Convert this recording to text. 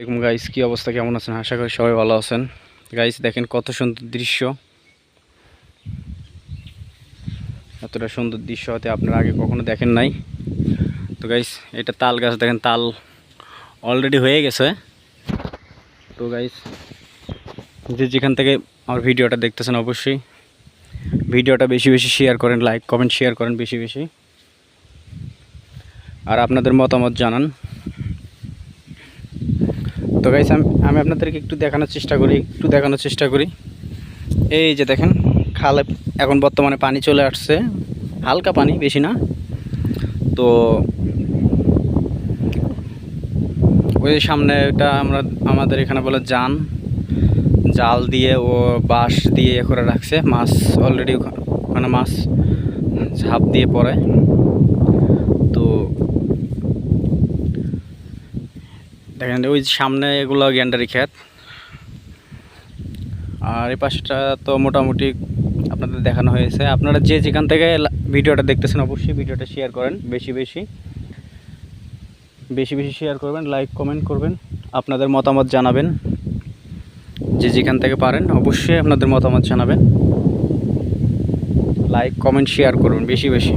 দেখুন গাইস কি অবস্থা? কেমন আছেন? আশা করি সবাই ভালো আছেন। গাইস দেখেন কত সুন্দর দৃশ্য। এতটা সুন্দর দৃশ্য হতে আপনারা আগে কখনো দেখেন নাই। তো গাইস এটা তাল গাছ, দেখেন তাল অলরেডি হয়ে গেছে। তো গাইস যে যেখান থেকে আমার ভিডিওটা দেখতেছেন অবশ্যই, ভিডিওটা বেশি বেশি শেয়ার করেন লাইক কমেন্ট শেয়ার করেন বেশি বেশি। আর আপনাদের মতামত জানান। তো গাইস আমি আপনাদেরকে একটু দেখানোর চেষ্টা করি, একটু দেখানোর চেষ্টা করি। এই যে দেখেন, খালে এখন বর্তমানে পানি চলে আসছে। হালকা পানি, বেশি না। তো ওই সামনে এটা আমরা, আমাদের এখানে বলে জান, জাল দিয়ে ও বাঁশ দিয়ে এ করে রাখছে। মাছ অলরেডি ওখানে মাছ ঝাঁপ দিয়ে পড়ে। তো দেখেন, ওই সামনে এগুলো গ্যান্ডারি ক্ষেত আর এই পাশটা তো মোটামুটি আপনাদের দেখানো হয়েছে। আপনারা যে যেখান থেকে ভিডিওটা দেখতেছেন, অবশ্যই ভিডিওটা শেয়ার করেন, বেশি বেশি। বেশি বেশি শেয়ার করবেন লাইক কমেন্ট করবেন, আপনাদের মতামত জানাবেন। যে যেখান থেকে পারেন, অবশ্যই আপনাদের মতামত জানাবেন। লাইক কমেন্ট শেয়ার করবেন, বেশি বেশি।